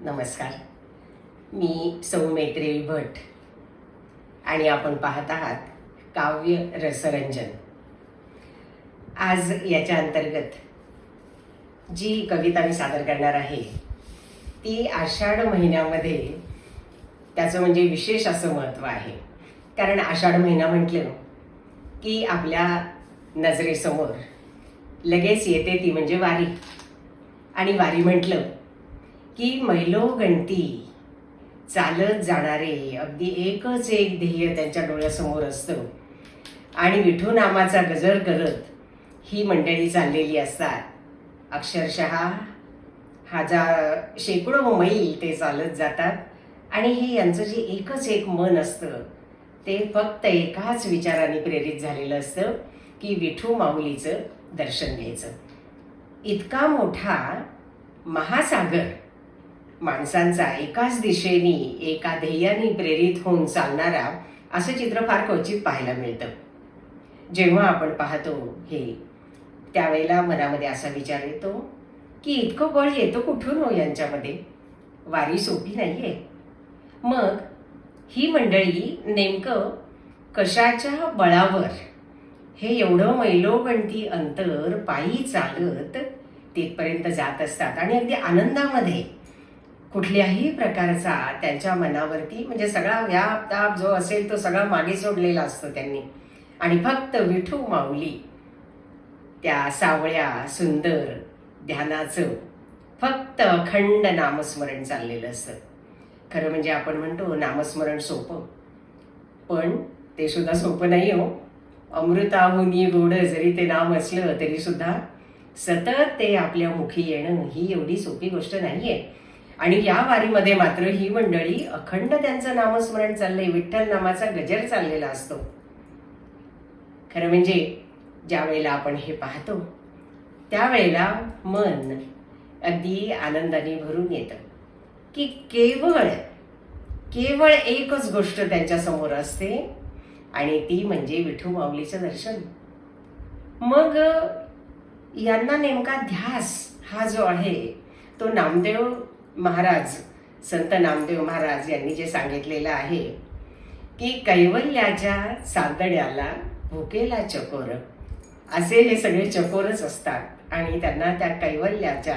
नमस्कार. मी सौमित्री भट आणि आपण पाहत आहात काव्य रसरंजन. आज याच्या अंतर्गत जी कविता मी सादर करणार आहे ती आषाढ महिन्यामध्ये त्याचं म्हणजे विशेष असं महत्त्व आहे. कारण आषाढ महिना म्हटलं की आपल्या नजरेसमोर लगेच येते ती म्हणजे वारी. आणि वारी म्हटलं की मैलो गणती चालत जाणारे अगदी एकच एक ध्येय त्यांच्या डोळ्यासमोर असतं. आणि विठू नामाचा गजर करत ही मंडळी चाललेली असतात. अक्षरशः हजार शेकडो मैल ते चालत जातात. आणि हे यांचं जे एकच एक मन असतं ते फक्त एकाच विचाराने प्रेरित झालेलं असतं की विठू माऊलीचं दर्शन घ्यायचं. इतका मोठा महासागर माणसांचा एकाच दिशेने एका ध्येयाने प्रेरित होऊन चालणारा असं चित्र फार क्वचित पाहायला मिळतं. जेव्हा आपण पाहतो हे त्यावेळेला मनामध्ये असा विचार येतो की इतकं बळ येतो कुठून हो यांच्यामध्ये? वारी सोपी नाही आहे मग ही मंडळी नेमकं कशाच्या बळावर हे एवढं मैलोगणती अंतर पायी चालत तिथपर्यंत जात असतात आणि अगदी आनंदामध्ये कुठल्याही प्रकारचा त्यांच्या मनावरती म्हणजे सगळा व्यापताप जो असेल तो सगळा मागे सोडलेला असतो त्यांनी. आणि फक्त विठू माऊली त्या सावळ्या सुंदर ध्यानाचं फक्त अखंड नामस्मरण चाललेलं असतं. खरं म्हणजे आपण म्हणतो नामस्मरण सोपं. पण ते सुद्धा सोपं नाही हो. अमृताहुनी गोड जरी ते नाम असलं तरीसुद्धा सतत ते आपल्या मुखी येणं ही एवढी सोपी गोष्ट नाही आहे आणि या वारीमध्ये मात्र ही मंडळी अखंड त्यांचं नामस्मरण चाललंय विठ्ठल नामाचा गजर चाललेला असतो. खरं म्हणजे ज्या वेळेला आपण हे पाहतो त्यावेळेला मन अगदी आनंदाने भरून येतं. की केवळ केवळ एकच गोष्ट त्यांच्यासमोर असते आणि ती म्हणजे विठू माऊलीचं दर्शन. मग यांना नेमका ध्यास हा जो आहे तो नामदेव महाराज संत नामदेव महाराज यांनी जे सांगितलेलं आहे की कैवल्याच्या चांदण्याला भुकेला चकोर. असे हे सगळे चकोरच असतात आणि त्यांना त्या कैवल्याच्या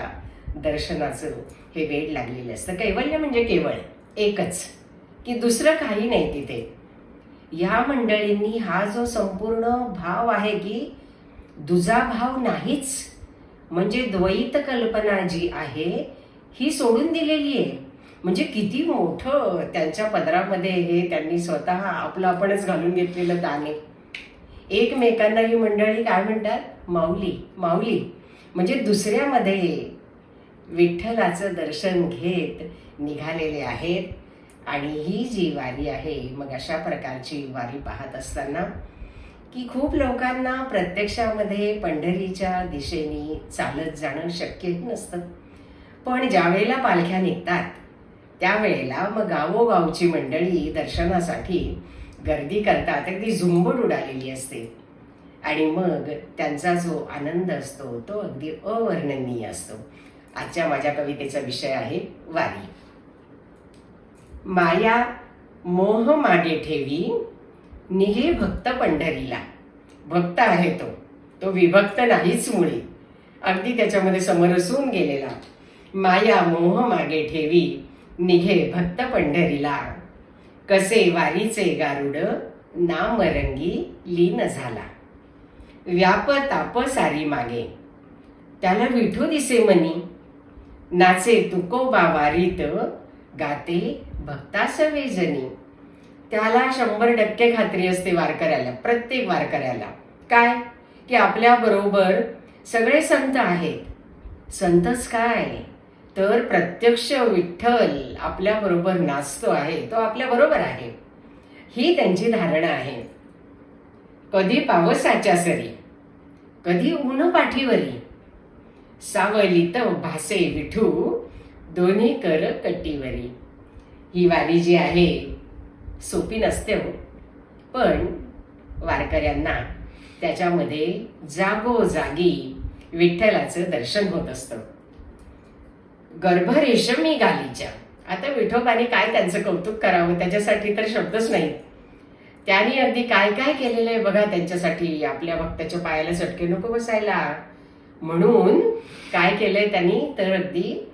दर्शनाचं हे वेळ लागलेलं असतं. कैवल्य म्हणजे केवळ एकच की दुसरं काही नाही तिथे. या मंडळींनी हा जो संपूर्ण भाव आहे की दुजा भाव नाहीच म्हणजे द्वैत कल्पना जी आहे ही सोडून दिलेली आहे. म्हणजे किती मोठं त्यांच्या पदरामध्ये हे त्यांनी स्वतः आपलं आपणच घालून घेतलेलं दान. आहे एकमेकांना ही मंडळी काय म्हणतात? माऊली माऊली. म्हणजे दुसऱ्यामध्ये विठ्ठलाचं दर्शन घेत निघालेले आहेत. आणि ही जी वारी आहे मग अशा प्रकारची वारी पाहत असताना की खूप लोकांना प्रत्यक्षामध्ये पंढरीच्या दिशेने चालत जाणं शक्यही नसतं. पण ज्यावेळेला पालख्या निघतात त्यावेळेला मग गावोगावची मंडळी दर्शनासाठी गर्दी करतात अगदी झुंबड उडालेली असते. आणि मग त्यांचा जो आनंद असतो तो अगदी अवर्णनीय असतो. आजच्या माझ्या कवितेचा विषय आहे वारी. माया मोह मागे ठेवी निघे भक्त पंढरीला. भक्त आहे तो. तो विभक्त नाहीच मुळी. अगदी त्याच्यामध्ये समरसून गेलेला. माया मोह मागे ठेवी निघे भक्त पंढरीला. कसे वारीचे गारुड नामरंगी लीन झाला. व्याप ताप सारी मागे. त्याला विठू दिसे मनी. नाचे तुकोबा वारीत गाते भक्तास वेजनी त्याला शंभर टक्के खात्री असते वारकऱ्याला प्रत्येक वारकऱ्याला. काय? की आपल्या बरोबर सगळे संत आहेत. संतच काय? तर प्रत्यक्ष विठ्ठल आपल्याबरोबर नाचतो आहे तो आपल्याबरोबर आहे. ही त्यांची धारणा आहे. कधी पावसाच्या सरी कधी ऊन पाठीवरी. सावलीत भासे विठू दोन्ही कर कट्टीवरी ही वारी जी आहे सोपी नसते हो. पण वारकऱ्यांना त्याच्यामध्ये जागोजागी विठ्ठलाचं दर्शन होत असतं. गर्भ रेशमी गालीच्या आता विठोबाने काय त्यांचं कौतुक करावं? त्याच्यासाठी तर शब्दच नाही. त्यांनी अगदी काय काय केलेलं आहे बघा त्यांच्यासाठी. आपल्या भक्ताच्या पायाला चटके नको बसायला. म्हणून काय केलंय त्यांनी? तर अगदी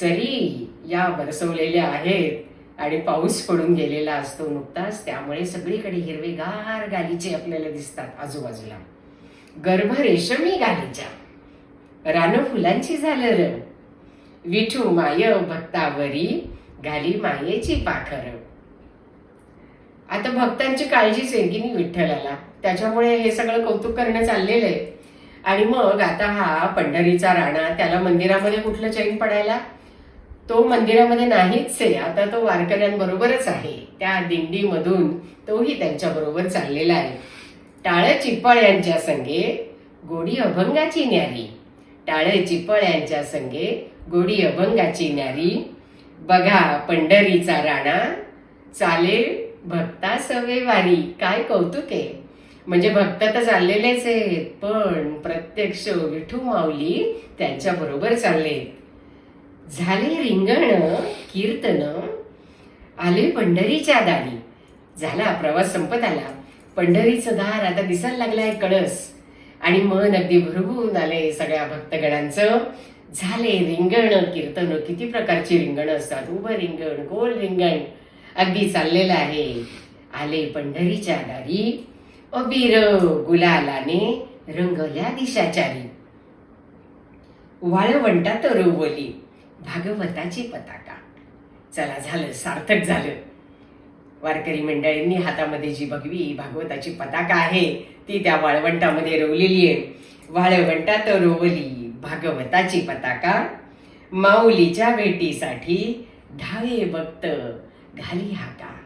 सरी या बरसवलेल्या आहेत आणि पाऊस पडून गेलेला असतो नुकताच. त्यामुळे सगळीकडे हिरवेगार गालीचे आपल्याला दिसतात आजूबाजूला. गर्भ रेशमी गालीच्या रानं फुलांची झालं विठू माय भक्तावरी घाली मायेची पाखर. आता भक्तांची काळजीच आहे की नाही विठ्ठलाला. त्याच्यामुळे हे सगळं कौतुक करणं चाललेलं आहे. आणि मग आता हा पंढरीचा राणा त्याला मंदिरामध्ये कुठलं चैन पडायला? तो मंदिरामध्ये नाहीच आहे. आता तो वारकऱ्यांबरोबरच आहे. त्या दिंडीमधून तोही त्यांच्याबरोबर चाललेला आहे. टाळ चिपळ यांच्या संगे गोडी अभंगाची न्यारी. टाळे चिपळ यांच्या संगे गोडी अभंगाची न्यारी. बघा पंढरीचा राणा. चाले भक्ता सवे वारी काय कौतुक आहे? म्हणजे भक्त तर चाललेलेच आहेत पण प्रत्यक्ष विठू माऊली त्यांच्या बरोबर चालले झाले रिंगण कीर्तन. आले पंढरीच्या दारी. झाला प्रवास संपत आला. पंढरीचं दार आता दिसायला लागलाय आहे कळस. आणि मन अगदी भरभरून आले सगळ्या भक्तगणांचं. झाले रिंगण कीर्तन. किती प्रकारची रिंगणं असतात. उभं रिंगण गोल रिंगण. अगदी चाललेलं आहे. आले पंढरीच्या दारी अबीर गुलालाने रंगल्या दिशाचारी वाळवंटात रोवली भागवताची पताका. चला झालं सार्थक झालं. वारकरी मंडळींनी हातामध्ये जी बघवी भागवताची पताका आहे ती त्या वाळवंटामध्ये रोवलेली आहे. वाळवंटात रोवली भागवताची पताका माऊलीच्या भेटीसाठी धावे भक्त घाली हाका.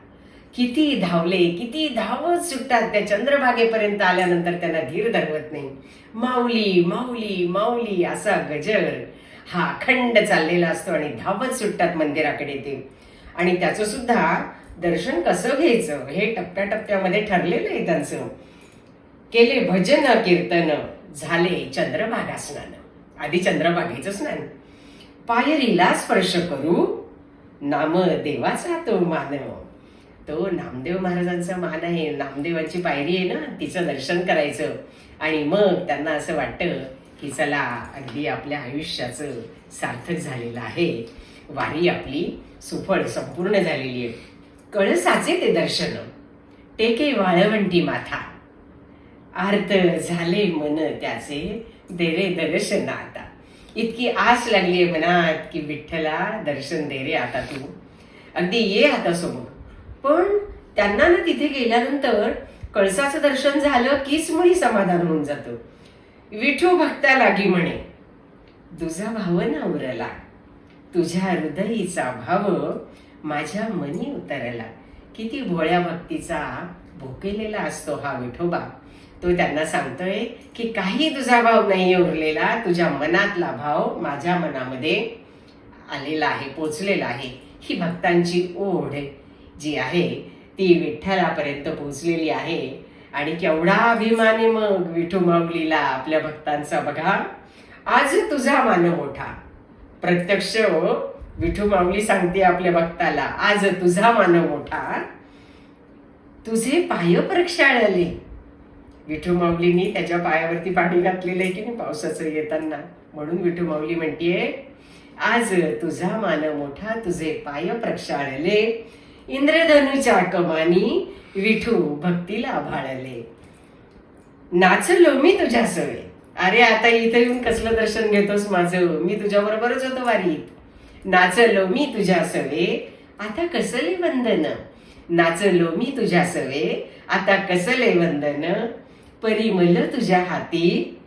किती धावले किती धावत सुटतात त्या चंद्रभागेपर्यंत आल्यानंतर त्यांना धीर धरवत नाही. माऊली माऊली माऊली असा गजर. हा अखंड चाललेला असतो आणि धावत सुटतात मंदिराकडे ते. आणि त्याचं सुद्धा दर्शन कसं घ्यायचं? हे टप्प्याटप्प्यामध्ये ठरलेलं आहे त्यांचं. केले भजन कीर्तन झाले चंद्रभागासनानं. आधी चंद्रभागेचं स्नान पायरीला स्पर्श करू नाम देवाचा तो मानव तो नामदेव महाराजांचा मान आहे. नामदेवाची पायरी आहे ना तिचं दर्शन करायचं. आणि मग त्यांना असं वाटतं की चला अगदी आपल्या आयुष्याचं सार्थक झालेलं आहे. वारी आपली सुफळ संपूर्ण झालेली आहे. कळसाचे ते दर्शन. टेके वाळवंटी माथा. आर्त झाले मन त्याचे. दे रे दर्शन आता इतकी आस लागली आहे मनात की विठ्ठला दर्शन दे रे आता तू. अगदी ये आता समोर. पण त्यांना ना तिथे गेल्यानंतर कळसाचं दर्शन झालं कीच मुळी समाधान होऊन जातं. विठू भक्ता लागी म्हणे तुझा भाव ना उरला. तुझ्या हृदयीचा भाव माझ्या मनी उतरला. किती भोळ्या भक्तीचा भोकेलेला असतो हा विठोबा. तो त्यांना सांगतोय की काही तुझा भाव नाही उरलेला तुझ्या मनातला भाव माझ्या मनामध्ये आलेला आहे पोचलेला आहे. ही भक्तांची ओढ जी आहे ती विठ्ठलापर्यंत पोचलेली आहे. आणि केवढा अभिमानी मग विठू माऊलीला आपल्या भक्तांचा बघा. आज तुझा मान मोठा. प्रत्यक्ष हो, विठू माऊली सांगते आपल्या भक्ताला आज तुझा मान मोठा तुझे पाय प्रक्षाळले. विठू माऊलीनी त्याच्या पायावरती पाणी घातलेलं आहे की नाही पावसाचं येताना. म्हणून विठू माऊली म्हणतीये आज तुझा मान मोठा तुझे पाय प्रक्षाळले. इंद्रधनुच्या कमानी विठू भक्तीला भाळले. नाचलो मी तुझ्या सवे अरे आता इथं येऊन कसलं दर्शन घेतोस माझं? मी तुझ्या बरोबरच होतो वारीत. नाचलो मी तुझ्या सवे आता कसले वंदन? नाचलो मी तुझ्या सवे आता कसले वंदन? परिमल तुझ्या हाती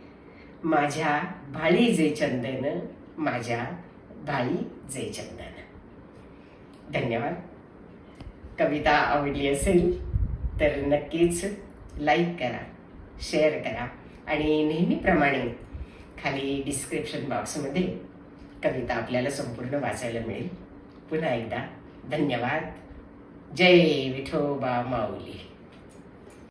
माझ्या भाळी जे चंदन माझ्या भाळी जे चंदन. धन्यवाद. कविता आवडली असेल तर नक्कीच लाईक करा शेअर करा आणि नेहमीप्रमाणे खाली डिस्क्रिप्शन बॉक्समध्ये कविता आपल्याला संपूर्ण वाचायला मिळेल. पुन्हा एकदा धन्यवाद. जय विठोबा माऊली.